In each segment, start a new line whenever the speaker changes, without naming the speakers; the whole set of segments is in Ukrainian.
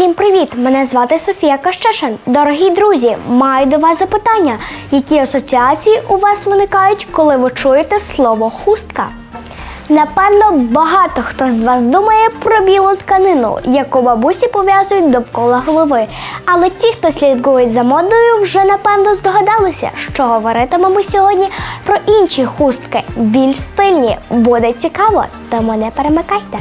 Усім привіт! Мене звати Софія Кащешин. Дорогі друзі, маю до вас запитання. Які асоціації у вас виникають, коли ви чуєте слово хустка? Напевно, багато хто з вас думає про білу тканину, яку бабусі пов'язують довкола голови. Але ті, хто слідкують за модою, вже напевно здогадалися, що говоритимемо сьогодні про інші хустки, більш стильні. Буде цікаво, тому не перемикайте.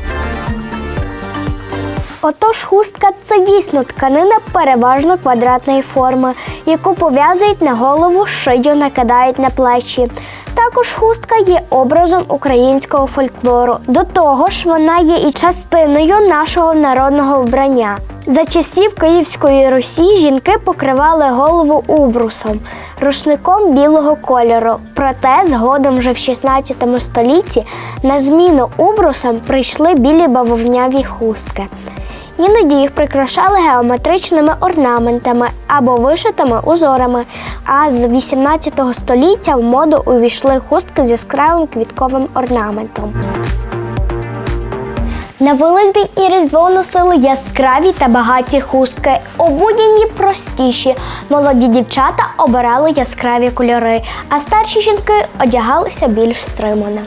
Отож, хустка це дійсно тканина переважно квадратної форми, яку пов'язують на голову, шию накидають на плечі. Також хустка є образом українського фольклору. До того ж, вона є і частиною нашого народного вбрання. За часів Київської Русі жінки покривали голову убрусом, рушником білого кольору. Проте згодом вже в 16 столітті на зміну убрусам прийшли білі бавовняві хустки. Іноді їх прикрашали геометричними орнаментами або вишитими узорами. А з 18 століття в моду увійшли хустки з яскравим квітковим орнаментом. На Великдень і Різдво носили яскраві та багаті хустки, обудяні простіші. Молоді дівчата обирали яскраві кольори, а старші жінки одягалися більш стримано.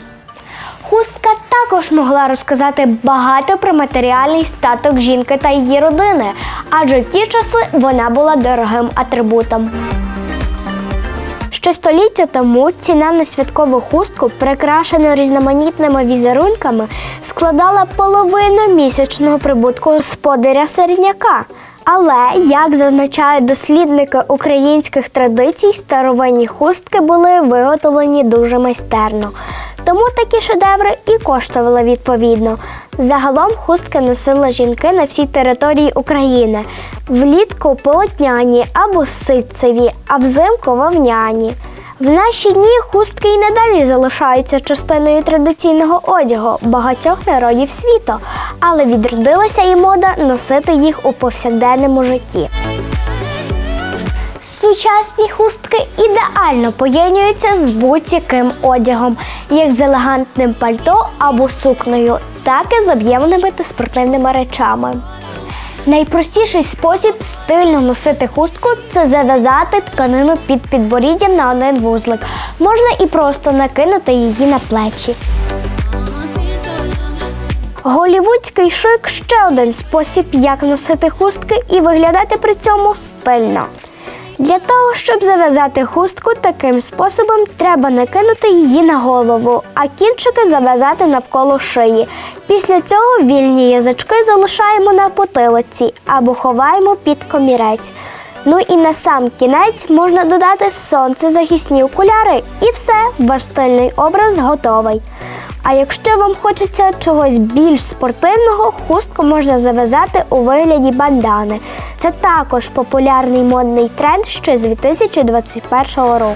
Хустка також могла розказати багато про матеріальний статок жінки та її родини, адже в ті часи вона була дорогим атрибутом. Ще століття тому ціна на святкову хустку, прикрашену різноманітними візерунками, складала половину місячного прибутку господаря середняка. Але, як зазначають дослідники українських традицій, старовинні хустки були виготовлені дуже майстерно. Тому такі шедеври і коштували відповідно. Загалом хустки носили жінки на всій території України. Влітку полотняні або ситцеві, а взимку вовняні. В наші дні хустки і надалі залишаються частиною традиційного одягу багатьох народів світу, але відродилася і мода носити їх у повсякденному житті. Сучасні хустки ідеально поєднуються з будь-яким одягом, як з елегантним пальто або сукнею, так і з об'ємними та спортивними речами. Найпростіший спосіб стильно носити хустку це зав'язати тканину під підборіддям на один вузлик. Можна і просто накинути її на плечі. Голівудський шик ще один спосіб, як носити хустки і виглядати при цьому стильно. Для того, щоб зав'язати хустку таким способом, треба накинути її на голову, а кінчики зав'язати навколо шиї. Після цього вільні язички залишаємо на потилиці або ховаємо під комірець. Ну і на сам кінець можна додати сонцезахисні окуляри, і все, ваш стильний образ готовий. А якщо вам хочеться чогось більш спортивного, хустку можна зав'язати у вигляді бандани. Це також популярний модний тренд ще з 2021 року.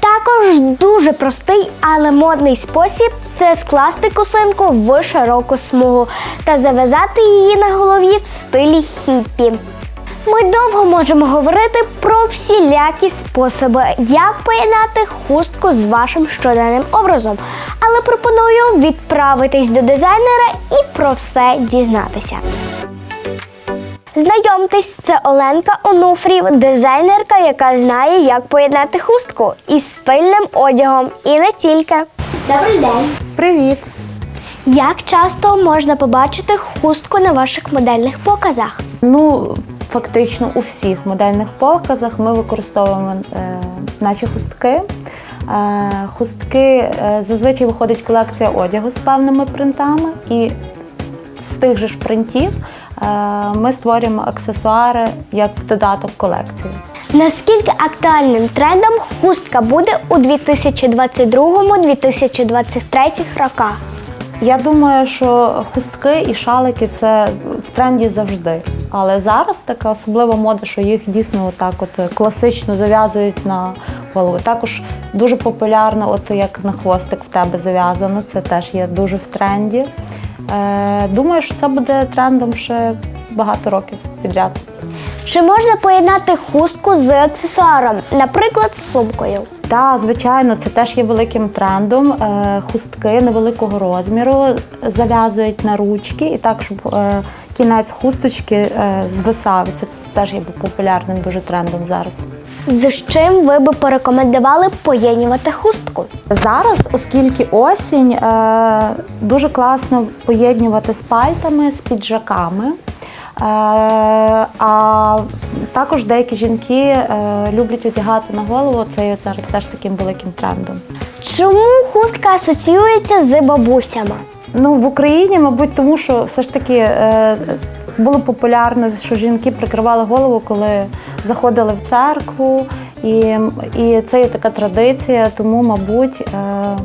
Також дуже простий, але модний спосіб це скласти косинку в широку смугу та зав'язати її на голові в стилі хіппі. Ми довго можемо говорити про всілякі способи, як поєднати хустку з вашим щоденним образом. Але пропоную відправитись до дизайнера і про все дізнатися. Знайомтесь, це Оленка Онуфрів, дизайнерка, яка знає, як поєднати хустку із стильним одягом і не тільки. Добрий день!
Привіт!
Як часто можна побачити хустку на ваших модельних показах?
Ну, фактично у всіх модельних показах ми використовуємо е, наші хустки. Е, хустки е, зазвичай виходить колекція одягу з певними принтами, і з тих же ж принтів ми створюємо аксесуари як додаток колекції.
Наскільки актуальним трендом хустка буде у 2022-2023 роках?
Я думаю, що хустки і шалики це в тренді завжди. Але зараз така особлива мода, що їх дійсно отак от класично зав'язують на голову. Також дуже популярно, от як на хвостик в тебе зав'язано, це теж є дуже в тренді. Е, думаю, що це буде трендом ще багато років підряд.
Чи можна поєднати хустку з аксесуаром, наприклад, з сумкою?
Так, звичайно, це теж є великим трендом. Е, Хустки невеликого розміру зав'язують на ручки і так, щоб е, кінець хусточки звисав. Це теж є популярним дуже трендом зараз.
З чим ви би порекомендували поєднувати хустку?
Зараз, оскільки осінь, е, дуже класно поєднувати з пальтами, з піджаками. Е, а також деякі жінки е, люблять одягати на голову. Це є зараз теж таким великим трендом.
Чому хустка асоціюється з бабусями?
Ну, в Україні, мабуть, тому що все ж таки е, було популярно, що жінки прикривали голову, коли заходили в церкву, і, і це є така традиція, тому, мабуть, е,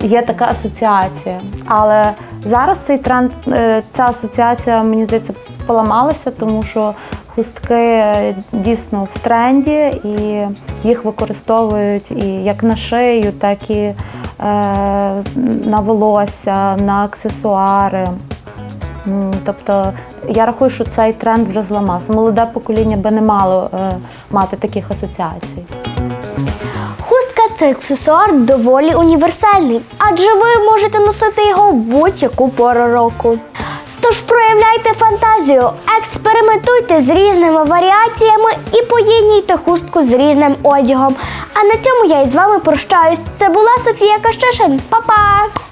є така асоціація. Але зараз цей тренд, е, ця асоціація, мені здається, поламалася, тому що хустки е, дійсно в тренді і їх використовують і як на шию, так і на волосся, на аксесуари. Тобто я рахую, що цей тренд вже зламався. Молоде покоління би не мало е, мати таких асоціацій.
Хустка це аксесуар доволі універсальний, адже ви можете носити його в будь-яку пору року. Тож проявляйте фантазію, експериментуйте з різними варіаціями і поєднуйте хустку з різним одягом. А на цьому я із вами прощаюсь. Це була Софія Кащишин. Па-па!